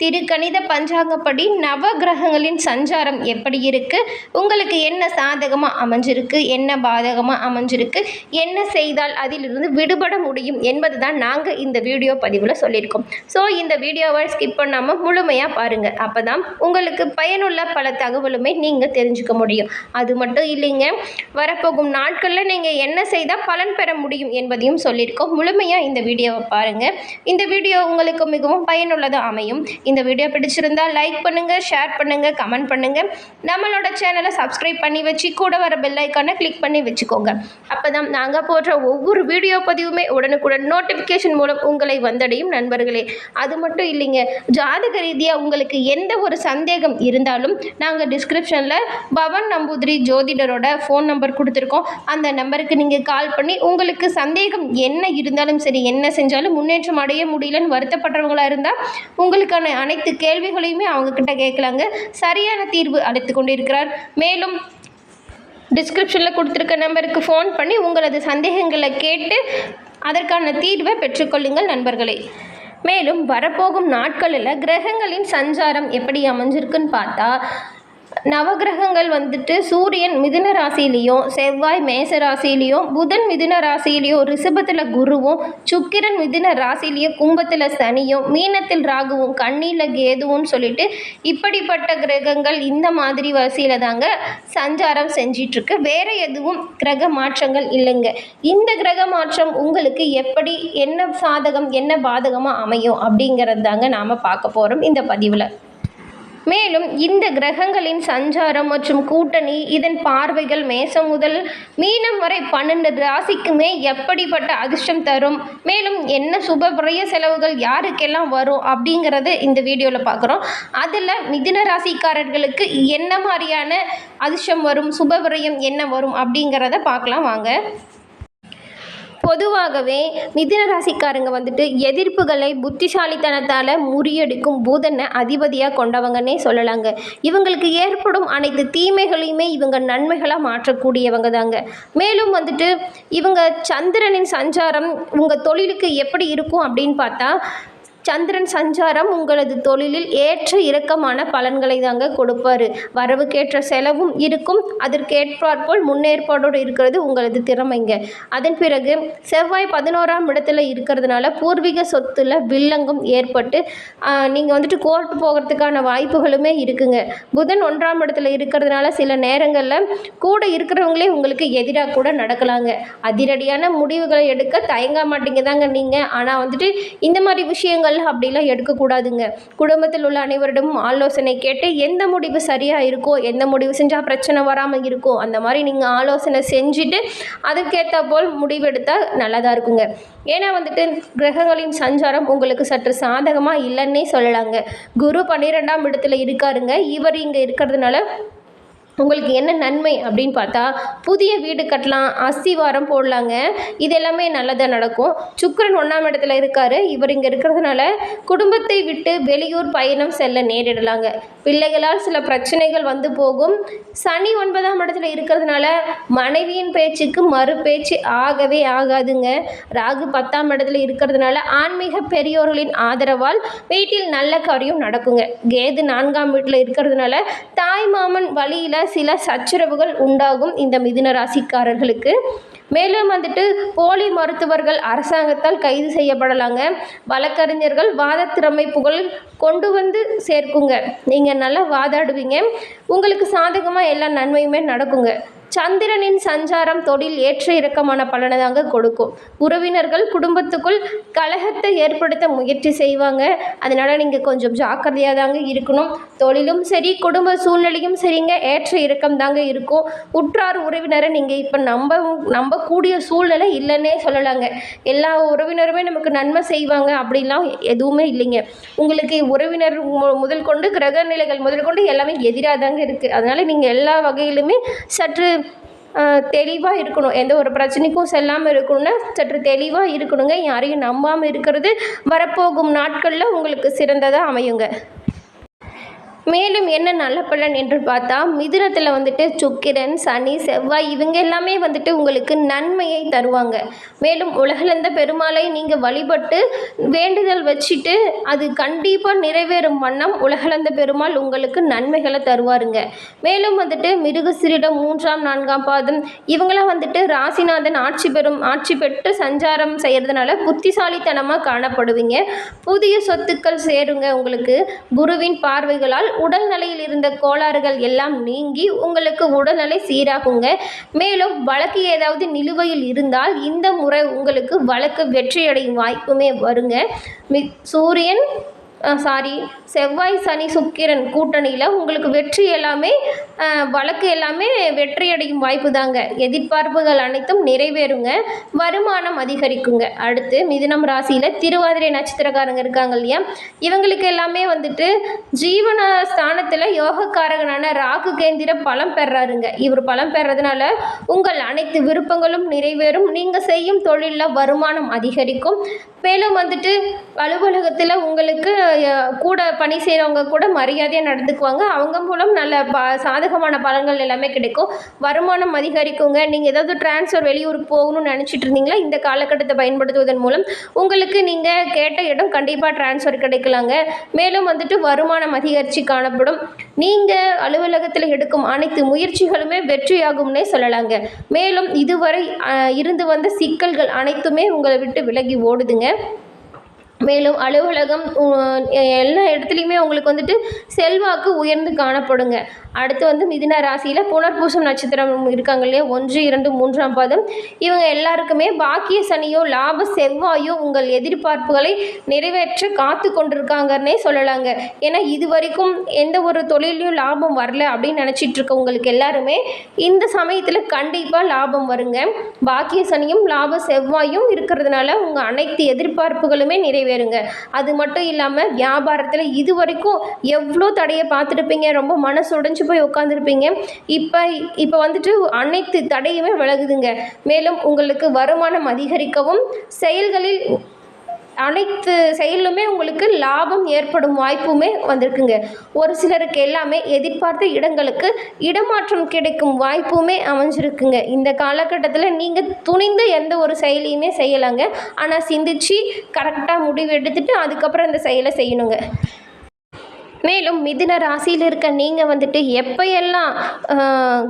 திருக்கணித பஞ்சாங்கப்படி நவ கிரகங்களின் சஞ்சாரம் எப்படி இருக்குது உங்களுக்கு என்ன சாதகமாக அமைஞ்சிருக்கு? என்ன பாதகமாக அமைஞ்சிருக்கு? என்ன செய்தால் அதிலிருந்து விடுபட முடியும் என்பது தான் நாங்கள் இந்த வீடியோ பதிவில் சொல்லியிருக்கோம். ஸோ இந்த வீடியோவை ஸ்கிப் பண்ணாமல் முழுமையாக பாருங்கள் அப்போ தான் உங்களுக்கு பயனுள்ள பல தகவலுமே நீங்கள் தெரிஞ்சுக்க முடியும். அது மட்டும் இல்லைங்க வரப்போகும் நாட்களில் நீங்கள் என்ன செய்தால் பலன் பெற முடியும் என்பதையும் சொல்லியிருக்கோம். முழுமையாக இந்த வீடியோவை பாருங்கள் இந்த வீடியோ உங்களுக்கு மிகவும் பயனுள்ளதாக அமையும். இந்த வீடியோ பிடிச்சிருந்தால் லைக் பண்ணுங்கள் ஷேர் பண்ணுங்கள் கமெண்ட் பண்ணுங்கள் நம்மளோட சேனலை சப்ஸ்கிரைப் பண்ணி வச்சு கூட வர பெல்லைக்கானை கிளிக் பண்ணி வச்சுக்கோங்க. அப்போ தான் நாங்கள் போடுற ஒவ்வொரு வீடியோ பதிவுமே உடனுக்குடன் நோட்டிஃபிகேஷன் மூலம் உங்களை வந்தடையும் நண்பர்களே. அது மட்டும் இல்லைங்க ஜாதக ரீதியாக உங்களுக்கு எந்த ஒரு சந்தேகம் இருந்தாலும் நாங்கள் டிஸ்கிரிப்ஷனில் பவன் நம்பூதிரி ஜோதிடரோட ஃபோன் நம்பர் கொடுத்துருக்கோம். அந்த நம்பருக்கு நீங்கள் கால் பண்ணி உங்களுக்கு சந்தேகம் என்ன இருந்தாலும் சரி என்ன செஞ்சாலும் முன்னேற்றம் அடைய முடியலன்னு வருத்தப்படுறவங்களாக இருந்தால் உங்களுக்கான அனைத்து கேள்விகளையுமே அவங்கக்கிட்ட கேட்கலாங்க சரியான தீர்வு அளித்து கொண்டிருக்கிறார். மேலும் டிஸ்கிரிப்ஷனில் கொடுத்துருக்க நம்பருக்கு ஃபோன் பண்ணி உங்களது சந்தேகங்களை கேட்டு அதற்கான தீர்வை பெற்றுக்கொள்ளுங்கள் நண்பர்களே. மேலும் வரப்போகும் நாட்களில் கிரகங்களின் சஞ்சாரம் எப்படி அமைஞ்சிருக்குன்னு பார்த்தா நவகிரகங்கள் வந்துட்டு சூரியன் மிதுன ராசியிலையும் செவ்வாய் மேச ராசியிலையும் புதன் மிதுன ராசியிலையும் ரிஷபத்தில் குருவும் சுக்கிரன் மிதுன ராசியிலையும் கும்பத்தில் சனியும் மீனத்தில் ராகுவும் கண்ணியில் கேதுவும் சொல்லிட்டு இப்படிப்பட்ட கிரகங்கள் இந்த மாதிரி வரிசையில் தாங்க சஞ்சாரம் செஞ்சிட்ருக்கு. வேறு எதுவும் கிரக மாற்றங்கள் இல்லைங்க. இந்த கிரக மாற்றம் உங்களுக்கு எப்படி என்ன சாதகம் என்ன பாதகமாக அமையும் அப்படிங்கிறது தாங்க நாம் பார்க்க போகிறோம் இந்த பதிவில். மேலும் இந்த கிரகங்களின் சஞ்சாரம் மற்றும் கூட்டணி இதன் பார்வைகள் மேசம் முதல் மீனம் வரை பன்னெண்டு ராசிக்குமே எப்படிப்பட்ட அதிர்ஷ்டம் தரும்? மேலும் என்ன சுப செலவுகள் யாருக்கெல்லாம் வரும்? அப்படிங்கிறது இந்த வீடியோவில் பார்க்குறோம். அதில் மிதின ராசிக்காரர்களுக்கு என்ன மாதிரியான அதிர்ஷ்டம் வரும்? சுபவிரயம் என்ன வரும்? அப்படிங்கிறத பார்க்கலாம். வாங்க. பொதுவாகவே மிதுன ராசிக்காரங்க வந்துட்டு எதிர்ப்புகளை புத்திசாலித்தனத்தால் முறியடிக்கும் பூதனை அதிபதியாக கொண்டவங்கன்னே சொல்லலாங்க. இவங்களுக்கு ஏற்படும் அனைத்து தீமைகளையுமே இவங்க நன்மைகளாக மாற்றக்கூடியவங்க தாங்க. மேலும் வந்துட்டு இவங்க சந்திரனின் சஞ்சாரம் உங்கள் தொழிலுக்கு எப்படி இருக்கும் அப்படின்னு பார்த்தா சந்திரன் சஞ்சாரம் உங்களது தொழிலில் ஏற்ற இறக்கமான பலன்களை தாங்க கொடுப்பாரு. வரவுக்கேற்ற செலவும் இருக்கும். அதற்கேற்றாற்போல் முன்னேற்பாடோடு இருக்கிறது உங்களது திறமைங்க. அதன் பிறகு செவ்வாய் பதினோராம் இடத்துல இருக்கிறதுனால பூர்வீக சொத்துல வில்லங்கம் ஏற்பட்டு நீங்கள் வந்துட்டு கோர்ட் போகிறதுக்கான வாய்ப்புகளுமே இருக்குங்க. புதன் ஒன்றாம் இடத்துல இருக்கிறதுனால சில நேரங்களில் கூட இருக்கிறவங்களே உங்களுக்கு எதிராக கூட நடக்கலாங்க. அதிரடியான முடிவுகளை எடுக்க தயங்க மாட்டீங்க தாங்க நீங்கள் ஆனால் வந்துட்டு இந்த மாதிரி விஷயங்கள் அப்படிலாம் எடுக்கக்கூடாதுங்க. குடும்பத்தில் உள்ள அனைவரிடமும் ஆலோசனை கேட்டு எந்த முடிவு சரியாக இருக்கோ எந்த முடிவு செஞ்சால் பிரச்சனை வராமல் இருக்கோ அந்த மாதிரி நீங்கள் ஆலோசனை செஞ்சுட்டு அதுக்கேற்ற போல் முடிவெடுத்தால் நல்லதாக இருக்குங்க. ஏன்னா வந்துட்டு கிரகங்களின் சஞ்சாரம் உங்களுக்கு சற்று சாதகமாக இல்லைன்னே சொல்லலாங்க. குரு பன்னிரெண்டாம் இடத்துல இருக்காருங்க. இவர் இங்கே இருக்கிறதுனால உங்களுக்கு என்ன நன்மை அப்படின்னு பார்த்தா புதிய வீடு கட்டலாம் அஸ்திவாரம் போடலாங்க. இது எல்லாமே நல்லதாக நடக்கும். சுக்கிரன் ஒன்றாம் இடத்துல இருக்கார். இவர் இங்கே இருக்கிறதுனால குடும்பத்தை விட்டு வெளியூர் பயணம் செல்ல நேரிடலாங்க. பிள்ளைகளால் சில பிரச்சனைகள் வந்து போகும். சனி ஒன்பதாம் இடத்துல இருக்கிறதுனால மனைவியின் பேச்சுக்கு மறு பேச்சு ஆகவே ஆகாதுங்க. ராகு பத்தாம் இடத்துல இருக்கிறதுனால ஆன்மீக பெரியோர்களின் ஆதரவால் வீட்டில் நல்ல காரியம் நடக்குங்க. கேது நான்காம் வீட்டில் இருக்கிறதுனால தாய் மாமன் வழியில் சில சச்சரவுகள் உண்டாகும் இந்த மிதுன ராசிக்காரர்களுக்கு. மேலும் வந்துட்டு போலி மருத்துவர்கள் அரசாங்கத்தால் கைது செய்யப்படலாங்க. வழக்கறிஞர்கள் வாதத்திறமை புகழ் கொண்டு வந்து சேர்க்குங்க. நீங்கள் நல்லா வாதாடுவீங்க. உங்களுக்கு சாதகமாக எல்லா நன்மையுமே நடக்குங்க. சந்திரனின் சஞ்சாரம் தொழில் ஏற்ற இறக்கமான பலனை தாங்க கொடுக்கும். உறவினர்கள் குடும்பத்துக்குள் கலகத்தை ஏற்படுத்த முயற்சி செய்வாங்க. அதனால் நீங்கள் கொஞ்சம் ஜாக்கிரதையாக தாங்க இருக்கணும். தொழிலும் சரி குடும்ப சூழ்நிலையும் சரிங்க. ஏற்ற இறக்கம் தாங்க இருக்கும். உற்றார் உறவினரை நீங்கள் இப்போ நம்ப நம்பக்கூடிய சூழ்நிலை இல்லைன்னே சொல்லலாங்க. எல்லா உறவினருமே நமக்கு நன்மை செய்வாங்க. அப்படிலாம் எதுவுமே இல்லைங்க. உங்களுக்கு உறவினர் மு- முதல் கொண்டு கிரக நிலைகள் முதல் கொண்டு எல்லாமே எதிராக தாங்க இருக்குது அதனால் நீங்கள் எல்லா வகையிலுமே சற்று தெளிவாக இருக்கணும். எந்த ஒரு பிரச்சனைக்கும் செல்லாமல் இருக்கணும்னா சற்று தெளிவாக இருக்கணுங்க. யாரையும் நம்பாமல் இருக்கிறது வரப்போகும் நாட்களில் உங்களுக்கு சிறந்ததாக அமையுங்க. மேலும் என்ன நல்ல பலன் என்று பார்த்தா மிதுனத்தில் வந்துட்டு சுக்கிரன் சனி செவ்வாய் இவங்க எல்லாமே வந்துட்டு உங்களுக்கு நன்மையை தருவாங்க. மேலும் உலகளந்த பெருமாளை நீங்கள் வழிபட்டு வேண்டுதல் வச்சுட்டு அது கண்டிப்பாக நிறைவேறும் வண்ணம் உலகளந்த பெருமாள் உங்களுக்கு நன்மைகளை தருவாருங்க. மேலும் வந்துட்டு மிருகசிரிடம் மூன்றாம் நான்காம் பாதம் இவங்களாம் வந்துட்டு ராசிநாதன் ஆட்சி பெறும் ஆட்சி பெற்று சஞ்சாரம் செய்கிறதுனால புத்திசாலித்தனமாக காணப்படுவீங்க. புதிய சொத்துக்கள் சேருங்க உங்களுக்கு. குருவின் பார்வைகளால் உடல்நிலையில் இருந்த கோளாறுகள் எல்லாம் நீங்கி உங்களுக்கு உடல்நிலை சீராகுங்க. மேலும் வழக்கு ஏதாவது நிலுவையில் இருந்தால் இந்த முறை உங்களுக்கு வழக்கு வெற்றியடையும் வாய்ப்புமே வருங்க. மி சூரியன் சாரி செவ்வாய் சனி சுக்கிரன் கூட்டணியில் உங்களுக்கு வெற்றி எல்லாமே வழக்கு எல்லாமே வெற்றியடையும் வாய்ப்பு தாங்க எதிர்பார்ப்புகள் அனைத்தும் நிறைவேறுங்க. வருமானம் அதிகரிக்குங்க. அடுத்து மிதுனம் ராசியில் திருவாதிரை நட்சத்திரக்காரங்க இருக்காங்க இல்லையா? இவங்களுக்கு எல்லாமே வந்துட்டு ஜீவன ஸ்தானத்தில் யோகக்காரகனான ராகு கேந்திர பலம் பெறாருங்க. இவர் பலம் பெறதுனால உங்கள் அனைத்து விருப்பங்களும் நிறைவேறும். நீங்கள் செய்யும் தொழிலில் வருமானம் அதிகரிக்கும். மேலும் வந்துட்டு அலுவலகத்தில் உங்களுக்கு கூட பணி செய்கிறவங்க கூட மரியாதையாக நடந்துக்குவாங்க. அவங்க மூலம் நல்ல ப சாதகமான பலன்கள் எல்லாமே கிடைக்கும். வருமானம் அதிகரிக்குங்க. நீங்கள் ஏதாவது ட்ரான்ஸ்ஃபர் வெளியூருக்கு போகணும்னு நினச்சிட்டு இருந்தீங்களா இந்த காலகட்டத்தை பயன்படுத்துவதன் மூலம் உங்களுக்கு நீங்கள் கேட்ட இடம் கண்டிப்பாக ட்ரான்ஸ்ஃபர் கிடைக்கலாங்க. மேலும் வந்துட்டு வருமானம் அதிகரித்து காணப்படும். நீங்கள் அலுவலகத்தில் எடுக்கும் அனைத்து முயற்சிகளுமே வெற்றியாகும்னே சொல்லலாங்க. மேலும் இதுவரை இருந்து வந்த சிக்கல்கள் அனைத்துமே உங்களை விட்டு விலகி ஓடுதுங்க. மேலும் அலுவலகம் எல்லா இடத்துலையுமே உங்களுக்கு வந்துட்டு செல்வாக்கு உயர்ந்து காணப்படுங்க. அடுத்து வந்து மிதின ராசியில் புனர்பூசம் நட்சத்திரம் இருக்காங்க இல்லையா? ஒன்று இரண்டு மூன்றாம் பாதம். இவங்க எல்லாருக்குமே பாக்கிய சனியோ லாப செவ்வாயோ உங்கள் எதிர்பார்ப்புகளை நிறைவேற்ற காத்து கொண்டிருக்காங்கன்னே சொல்லலாங்க. ஏன்னா இது வரைக்கும் எந்த ஒரு தொழிலையும் லாபம் வரல அப்படின்னு நினச்சிட்டு இருக்கவங்களுக்கு எல்லாருமே இந்த சமயத்தில் கண்டிப்பாக லாபம் வருங்க. பாக்கிய சனியும் லாப செவ்வாயும் இருக்கிறதுனால உங்கள் அனைத்து எதிர்பார்ப்புகளுமே நிறைவேறுங்க. அது மட்டும் இல்லாமல் வியாபாரத்தில் இது வரைக்கும் எவ்வளோ தடையை பார்த்துருப்பீங்க? ரொம்ப மனசு உடைஞ்சு போய் உட்காந்துருப்பீங்க இப்போ இப்போ வந்துட்டு அனைத்து தடையுமே விலகுதுங்க. மேலும் உங்களுக்கு வருமானம் அதிகரிக்கவும் செயல்களில் அனைத்து செயலுமே உங்களுக்கு லாபம் ஏற்படும் வாய்ப்புமே வந்திருக்குங்க. ஒரு சிலருக்கு எல்லாமே எதிர்பார்த்த இடங்களுக்கு இடமாற்றம் கிடைக்கும் வாய்ப்புமே அமைஞ்சிருக்குங்க. இந்த காலகட்டத்தில் நீங்கள் துணிந்து எந்த ஒரு செயலையுமே செய்யலாங்க. ஆனால் சிந்திச்சு கரெக்டாக முடிவு எடுத்துட்டு அதுக்கப்புறம் இந்த செயலை செய்யணுங்க. மேலும் மிதுன ராசியில் இருக்க நீங்கள் வந்துட்டு எப்போயெல்லாம்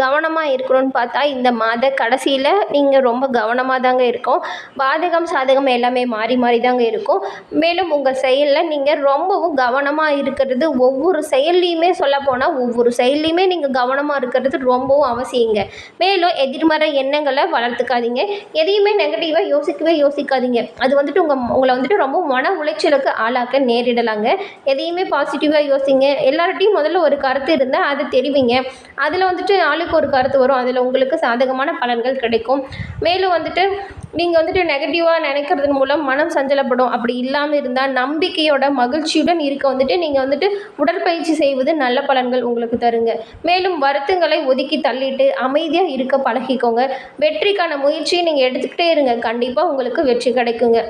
கவனமாக இருக்கணும்னு பார்த்தா இந்த மாத கடைசியில் நீங்கள் ரொம்ப கவனமாக தாங்க இருக்கும். பாதகம் சாதகம் எல்லாமே மாறி மாறி தாங்க இருக்கும். மேலும் உங்கள் செயலில் நீங்கள் ரொம்பவும் கவனமாக இருக்கிறது ஒவ்வொரு செயல்லையுமே சொல்ல போனால் ஒவ்வொரு செயல்லையுமே நீங்கள் கவனமாக இருக்கிறது ரொம்பவும் அவசியங்க. மேலும் எதிர்மறை எண்ணங்களை வளர்த்துக்காதீங்க. எதையுமே நெகட்டிவாக யோசிக்கவே யோசிக்காதீங்க. அது வந்துட்டு உங்கள் உங்களை வந்துட்டு ரொம்ப மன உளைச்சலுக்கு ஆளாக்க நேரிடலாங்க. எதையுமே பாசிட்டிவாக யோசிங்க. எல்லார்ட்டையும் முதல்ல ஒரு கருத்து இருந்தால் அதை தெரிவிங்க. அதில் வந்துட்டு ஆளுக்கு ஒரு கருத்து வரும். அதில் உங்களுக்கு சாதகமான பலன்கள் கிடைக்கும். மேலும் வந்துட்டு நீங்கள் வந்துட்டு நெகட்டிவாக நினைக்கிறதன் மூலம் மனம் சஞ்சலப்படும். அப்படி இல்லாமல் இருந்தால் நம்பிக்கையோட மகிழ்ச்சியுடன் இருக்க வந்துட்டு நீங்கள் வந்துட்டு உடற்பயிற்சி செய்வது நல்ல பலன்கள் உங்களுக்கு தருங்க. மேலும் வருத்தங்களை ஒதுக்கி தள்ளிட்டு அமைதியாக இருக்க பழகிக்கோங்க. வெற்றிக்கான முயற்சியை நீங்கள் எடுத்துக்கிட்டே இருங்க. கண்டிப்பாக உங்களுக்கு வெற்றி கிடைக்குங்க.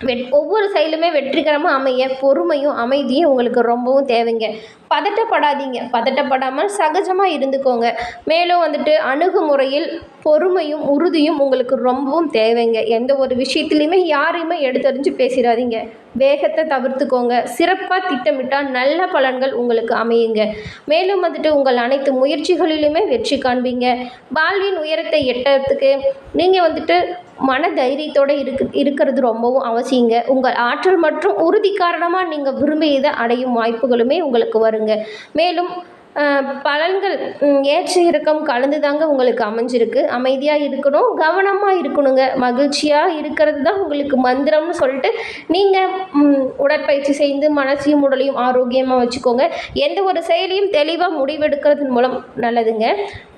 வெட் ஒவ்வொரு செயலுமே வெற்றிகரமாக அமைய பொறுமையும் அமைதியும் உங்களுக்கு ரொம்பவும் தேவைங்க. பதட்டப்படாதீங்க. பதட்டப்படாமல் சகஜமாக இருந்துக்கோங்க. மேலும் வந்துட்டு அணுகுமுறையில் பொறுமையும் உறுதியும் உங்களுக்கு ரொம்பவும் தேவைங்க. எந்த ஒரு விஷயத்துலையுமே யாரையுமே எடுத்தறிஞ்சு பேசிடாதீங்க. வேகத்தை தவிர்த்துக்கோங்க. சிறப்பாக திட்டமிட்டால் நல்ல பலன்கள் உங்களுக்கு அமையுங்க. மேலும் வந்துட்டு உங்கள் அனைத்து முயற்சிகளிலுமே வெற்றி காண்பீங்க. வாழ்வின் உயரத்தை எட்டுறதுக்கு நீங்கள் வந்துட்டு மன தைரியத்தோடு இருக்கு இருக்கிறது ரொம்பவும் அவசியங்க. உங்கள் ஆற்றல் மற்றும் உறுதி காரணமாக நீங்கள் விரும்பியதை அடையும் வாய்ப்புகளுமே உங்களுக்கு வரும் பாருங்க மேலும் பலன்கள் ஏற்ற இறக்கம் கலந்து தாங்க உங்களுக்கு அமைஞ்சிருக்கு. அமைதியாக இருக்கணும் கவனமாக இருக்கணுங்க. மகிழ்ச்சியாக இருக்கிறது தான் உங்களுக்கு மந்திரம்னு சொல்லிட்டு நீங்கள் உடற்பயிற்சி செய்து மனசையும் உடலையும் ஆரோக்கியமாக வச்சுக்கோங்க. எந்த ஒரு செயலையும் தெளிவாக முடிவெடுக்கிறதன் மூலம் நல்லதுங்க.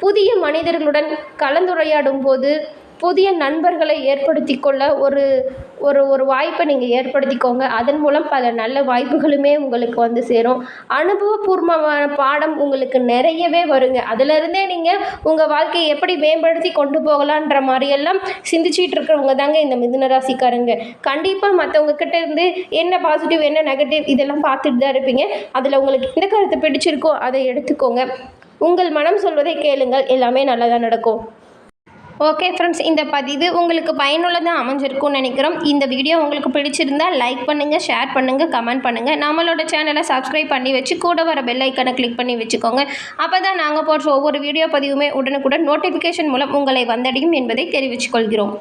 புதிய மனிதர்களுடன் கலந்துரையாடும் போது புதிய நண்பர்களை ஏற்படுத்தி கொள்ள ஒரு ஒரு ஒரு வாய்ப்பை நீங்கள் ஏற்படுத்திக்கோங்க. அதன் மூலம் பல நல்ல வாய்ப்புகளுமே உங்களுக்கு வந்து சேரும். அனுபவபூர்வமான பாடம் உங்களுக்கு நிறையவே வருங்க. அதிலிருந்தே நீங்கள் உங்கள் வாழ்க்கையை எப்படி மேம்படுத்தி கொண்டு போகலான்ற மாதிரியெல்லாம் சிந்திச்சிட்டு இருக்கிறவங்க தாங்க இந்த மிதுன ராசிக்காரங்க. கண்டிப்பாக மற்றவங்க கிட்ட இருந்து என்ன பாசிட்டிவ் என்ன நெகட்டிவ் இதெல்லாம் பார்த்துட்டு தான் இருப்பீங்க. அதில் உங்களுக்கு எந்த கருத்தை பிடிச்சிருக்கோ அதை எடுத்துக்கோங்க. உங்கள் மனம் சொல்வதை கேளுங்கள். எல்லாமே நல்லதாக நடக்கும். ஓகே ஃப்ரெண்ட்ஸ் இந்த பதிவு உங்களுக்கு பயனுள்ளதாக அமைஞ்சிருக்கும்னு நினைக்கிறோம். இந்த வீடியோ உங்களுக்கு பிடிச்சிருந்தா லைக் பண்ணுங்கள் ஷேர் பண்ணுங்கள் கமெண்ட் பண்ணுங்கள் நம்மளோட சேனலை சப்ஸ்கிரைப் பண்ணி வச்சு கூட வர பெல் ஐக்கனை கிளிக் பண்ணி வச்சுக்கோங்க. அப்போ தான் நாங்கள் போடுற ஒவ்வொரு வீடியோ பதிவுமே உடனுக்குடன் நோட்டிஃபிகேஷன் மூலம் உங்களை வந்தடையும் என்பதை தெரிவித்துக் கொள்கிறோம்